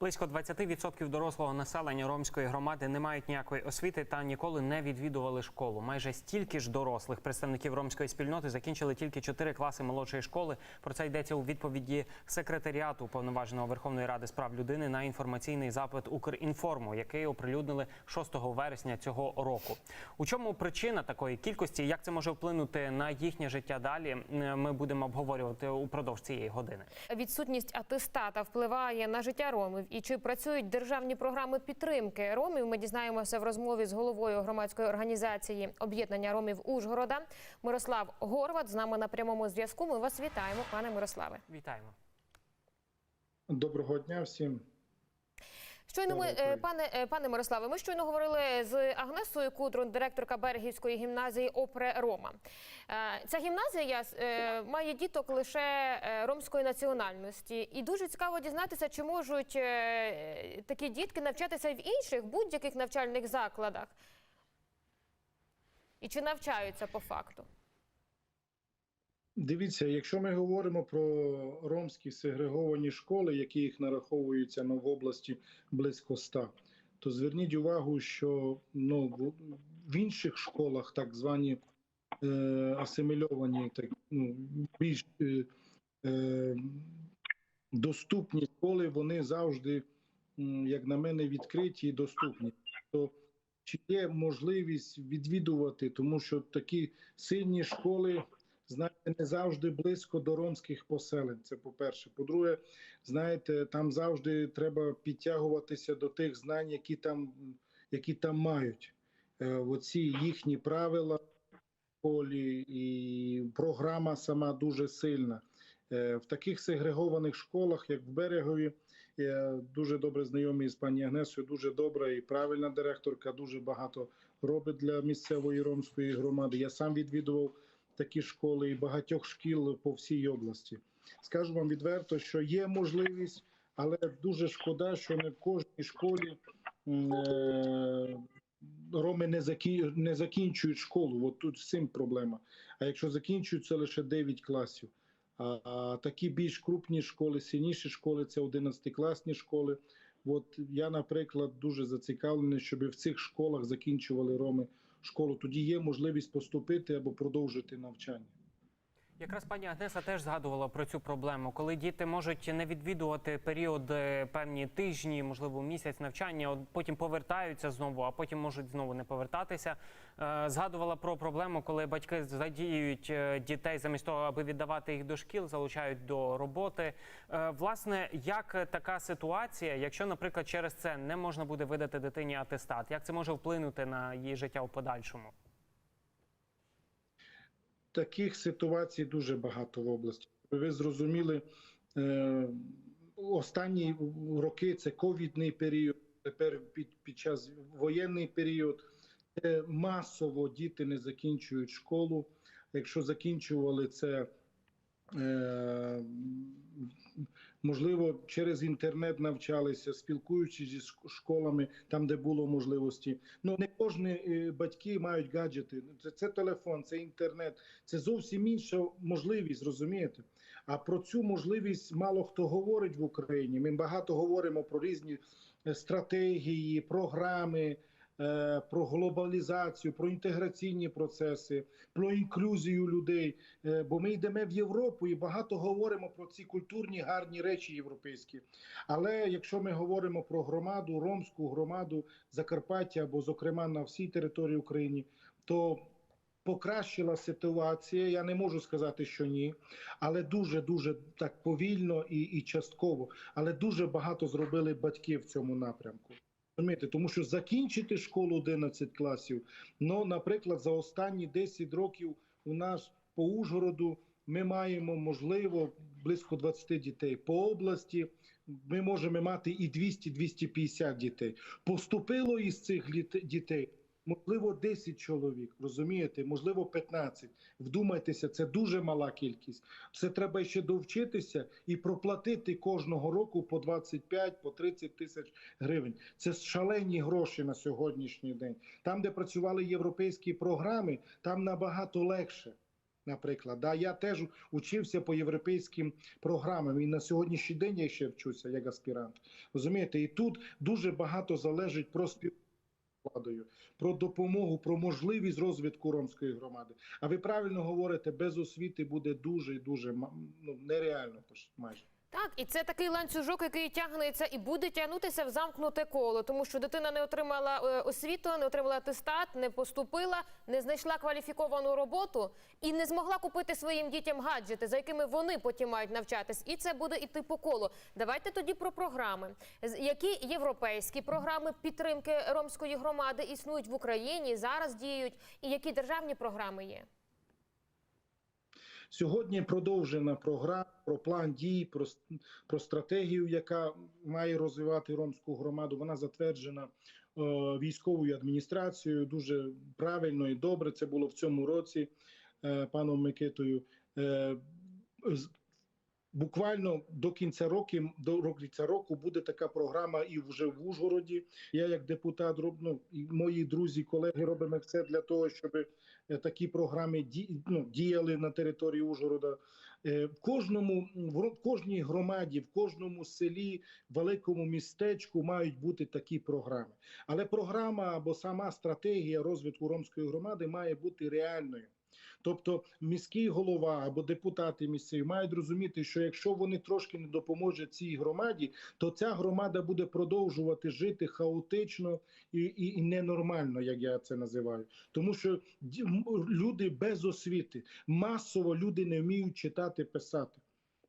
Близько 20% дорослого населення ромської громади не мають ніякої освіти та ніколи не відвідували школу. Майже стільки ж дорослих представників ромської спільноти закінчили тільки 4 класи молодшої школи. Про це йдеться у відповіді секретаріату уповноваженого Верховної Ради з прав людини на інформаційний запит Укрінформу, який оприлюднили 6 вересня цього року. У чому причина такої кількості? Як це може вплинути на їхнє життя далі? Ми будемо обговорювати упродовж цієї години. Відсутність атестата впливає на життя ромів. І чи працюють державні програми підтримки ромів? Ми дізнаємося в розмові з головою громадської організації об'єднання ромів Ужгорода Мирослав Горват. З нами на прямому зв'язку. Ми вас вітаємо, пане Мирославе. Вітаємо. Доброго дня всім. Щойно ми, е, пане е, пане Мирославе, ми щойно говорили з Агнесою Кудрун, директорка Берегівської гімназії Опре Рома. Е, Ця гімназія має діток лише ромської національності, і дуже цікаво дізнатися, чи можуть такі дітки навчатися в інших будь-яких навчальних закладах, і чи навчаються по факту. Дивіться, якщо ми говоримо про ромські сегреговані школи, які їх нараховуються ну, в області близько 100, то зверніть увагу, що ну, в інших школах, так звані е, асимільовані, так, ну, більш е, е, доступні школи, вони завжди, як на мене, відкриті і доступні. То чи є можливість відвідувати, тому що такі сильні школи знаєте, не завжди близько до ромських поселень. Це по-перше. По-друге, знаєте, там завжди треба підтягуватися до тих знань, які там, які там мають. Е, Оці їхні правила школі і програма сама дуже сильна. Е, В таких сегрегованих школах, як в Берегові, я дуже добре знайомий з пані Агнесою, дуже добра і правильна директорка, дуже багато робить для місцевої ромської громади. Я сам відвідував такі школи і багатьох шкіл по всій області. Скажу вам відверто, що є можливість, але дуже шкода, що не в кожній школі е, роми не, закі... не закінчують школу. От тут з цим проблема. А якщо закінчують, це лише 9 класів. А такі більш крупні школи, сильніші школи це 11-класні школи. От я, наприклад, дуже зацікавлений, щоб в цих школах закінчували роми школу. Тоді є можливість поступити або продовжити навчання. Якраз пані Агнеса теж згадувала про цю проблему, коли діти можуть не відвідувати період е, певні тижні, можливо, місяць навчання, потім повертаються знову, а потім можуть знову не повертатися. Е, Згадувала про проблему, коли батьки задіюють е, дітей замість того, аби віддавати їх до шкіл, залучають до роботи. Власне, як така ситуація, якщо, наприклад, через це не можна буде видати дитині атестат, як це може вплинути на її життя в подальшому? Таких ситуацій дуже багато в області. Ви зрозуміли, е, останні роки це ковідний період, тепер під, під час воєнний період. Масово діти не закінчують школу. Якщо закінчували це, можливо, через інтернет навчалися, спілкуючись зі школами, там, де було можливості. Ну не кожні е, батьки мають гаджети. Це, це телефон, це інтернет, це зовсім інша можливість, розумієте? А про цю можливість мало хто говорить в Україні. Ми багато говоримо про різні е, стратегії, програми. Е, Про глобалізацію, про інтеграційні процеси, про інклюзію людей. Е, Бо ми йдемо в Європу і багато говоримо про ці культурні гарні речі європейські. Але якщо ми говоримо про громаду, ромську громаду Закарпаття або, зокрема, на всій території України, то покращила ситуація. Я не можу сказати, що ні, але дуже дуже так повільно і, і частково. Але дуже багато зробили батьки в цьому напрямку. Розумієте, тому що закінчити школу 11 класів, ну, наприклад, за останні 10 років у нас по Ужгороду ми маємо можливо близько 20 дітей. По області ми можемо мати і 200-250 дітей. Поступило із цих дітей. Можливо, 10 чоловік, розумієте, можливо, 15. Вдумайтеся, це дуже мала кількість. Це треба ще довчитися і проплатити кожного року по 25, по 30 тисяч гривень. Це шалені гроші на сьогоднішній день. Там, де працювали європейські програми, там набагато легше. Наприклад, да, я теж учився по європейським програмам, і на сьогоднішній день я ще вчуся як аспірант. Розумієте, і тут дуже багато залежить про співвладою, про допомогу, про можливість розвитку ромської громади. А ви правильно говорите, без освіти буде дуже дуже ну, нереально майже. Так, і це такий ланцюжок, який тягнеться і буде тягнутися в замкнуте коло, тому що дитина не отримала е, освіту, не отримала атестат, не поступила, не знайшла кваліфіковану роботу і не змогла купити своїм дітям гаджети, за якими вони потім мають навчатись. І це буде іти по колу. Давайте тоді про програми. Які європейські програми підтримки ромської громади існують в Україні, зараз діють, і які державні програми є? Сьогодні продовжена програма про план дій, про, про стратегію, яка має розвивати ромську громаду. Вона затверджена е, військовою адміністрацією. Дуже правильно і добре. Це було в цьому році е, паном Микитою. Е, Буквально до кінця року, до кінця року буде така програма і вже в Ужгороді. Я як депутат роб- ну, і мої друзі, колеги робимо все для того, щоб е, такі програми ну, діяли на території Ужгорода. Е, В кожному в кожній громаді, в кожному селі, великому містечку мають бути такі програми. Але програма або сама стратегія розвитку ромської громади має бути реальною. Тобто міський голова або депутати місцеві мають розуміти, що якщо вони трошки не допоможуть цій громаді, то ця громада буде продовжувати жити хаотично і, і, і ненормально, як я це називаю. Тому що люди без освіти, масово люди не вміють читати, писати.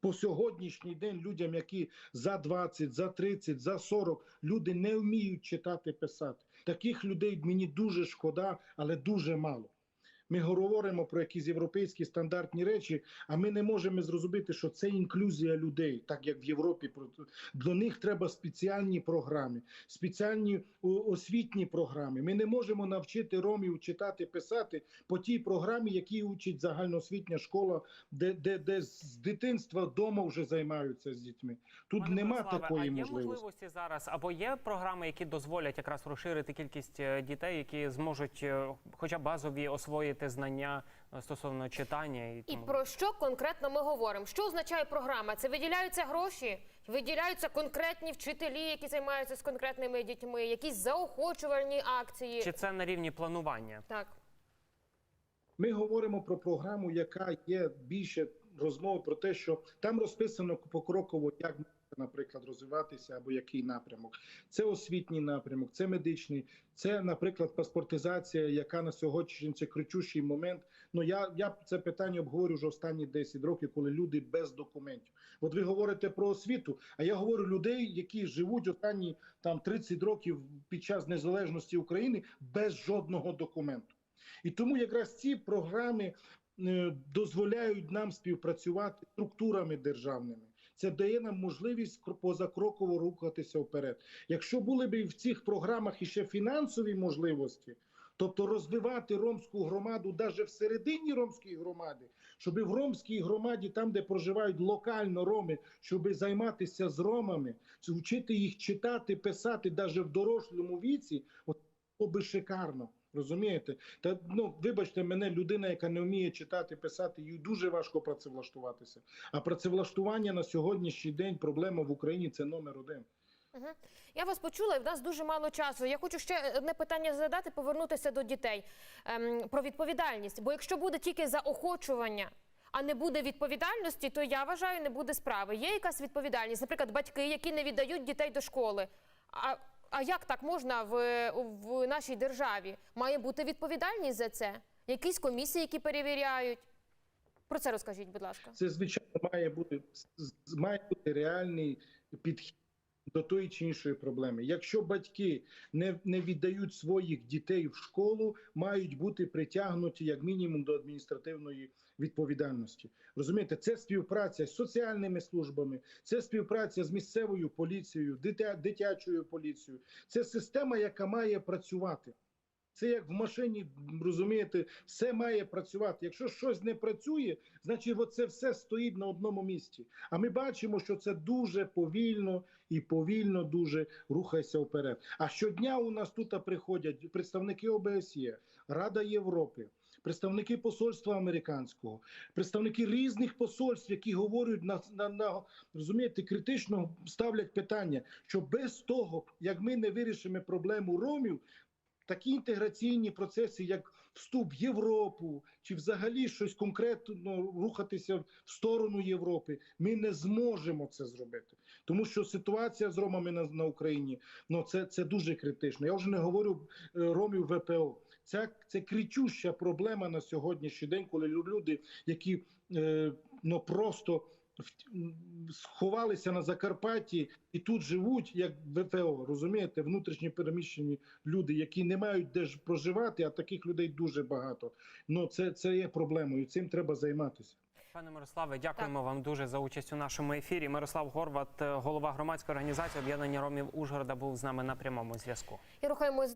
По сьогоднішній день людям, які за 20, за 30, за 40, люди не вміють читати, писати. Таких людей мені дуже шкода, але дуже мало. Ми говоримо про якісь європейські стандартні речі, а ми не можемо зрозуміти, що це інклюзія людей, так як в Європі. До них треба спеціальні програми, спеціальні освітні програми. Ми не можемо навчити ромів читати, писати по тій програмі, які учить загальноосвітня школа, де, де, де з дитинства вдома вже займаються з дітьми. Тут Пане нема Бориславе, такої а є можливості. можливості зараз, або є програми, які дозволять якраз розширити кількість е, дітей, які зможуть е, хоча б базові освоїти знання е, стосовно читання і І тому. про що конкретно ми говоримо? Що означає програма? Це виділяються гроші, виділяються конкретні вчителі, які займаються з конкретними дітьми, якісь заохочувальні акції. Чи це на рівні планування? Так. Ми говоримо про програму, яка є більше розмови про те, що там розписано покроково, як наприклад, розвиватися або який напрямок. Це освітній напрямок, це медичний, це, наприклад, паспортизація, яка на сьогодні це кричущий момент. Ну я, я це питання обговорю вже останні 10 років, коли люди без документів. От ви говорите про освіту, а я говорю людей, які живуть останні там 30 років під час незалежності України без жодного документу. І тому якраз ці програми е, дозволяють нам співпрацювати структурами державними. Це дає нам можливість кр- позакроково рухатися вперед. Якщо були б в цих програмах іще фінансові можливості, тобто розвивати ромську громаду навіть всередині ромської громади, щоб в ромській громаді, там де проживають локально роми, щоб займатися з ромами, вчити їх читати, писати навіть в дорослому віці, от би шикарно. Розумієте? Та ну вибачте мене, людина, яка не вміє читати, писати, їй дуже важко працевлаштуватися. А працевлаштування на сьогоднішній день проблема в Україні це номер один. Я вас почула, і в нас дуже мало часу. Я хочу ще одне питання задати, повернутися до дітей ем, про відповідальність. Бо якщо буде тільки заохочування, а не буде відповідальності, то я вважаю, не буде справи. Є якась відповідальність, наприклад, батьки, які не віддають дітей до школи. А, а як так можна в, в нашій державі? Має бути відповідальність за це? Якісь комісії, які перевіряють? Про це розкажіть, будь ласка. Це звичайно має бути має бути реальний підхід до тої чи іншої проблеми. Якщо батьки не, не віддають своїх дітей в школу, мають бути притягнуті як мінімум до адміністративної відповідальності. Розумієте, це співпраця з соціальними службами, це співпраця з місцевою поліцією, дитя, дитячою поліцією. Це система, яка має працювати. Це як в машині, розумієте, все має працювати. Якщо щось не працює, значить оце все стоїть на одному місці. А ми бачимо, що це дуже повільно і повільно дуже рухається вперед. А щодня у нас тут приходять представники ОБСЄ, Рада Європи, представники посольства американського, представники різних посольств, які говорять на, на, на розумієте, критично ставлять питання, що без того, як ми не вирішимо проблему ромів, такі інтеграційні процеси, як вступ в Європу, чи взагалі щось конкретно рухатися в сторону Європи, ми не зможемо це зробити. Тому що ситуація з ромами на, на Україні ну це, це дуже критично. Я вже не говорю е, ромів ВПО. Ця це кричуща проблема на сьогоднішній день, коли люди, які е, ну просто сховалися на Закарпатті і тут живуть як ВПО, розумієте, внутрішні переміщені люди, які не мають де ж проживати, а таких людей дуже багато. Ну це, це є проблемою. Цим треба займатися. Пане Мирославе, дякуємо вам дуже за участь у нашому ефірі. Мирослав Горват, е, голова громадської організації об'єднання ромів Ужгорода, був з нами на прямому зв'язку. І рухаємось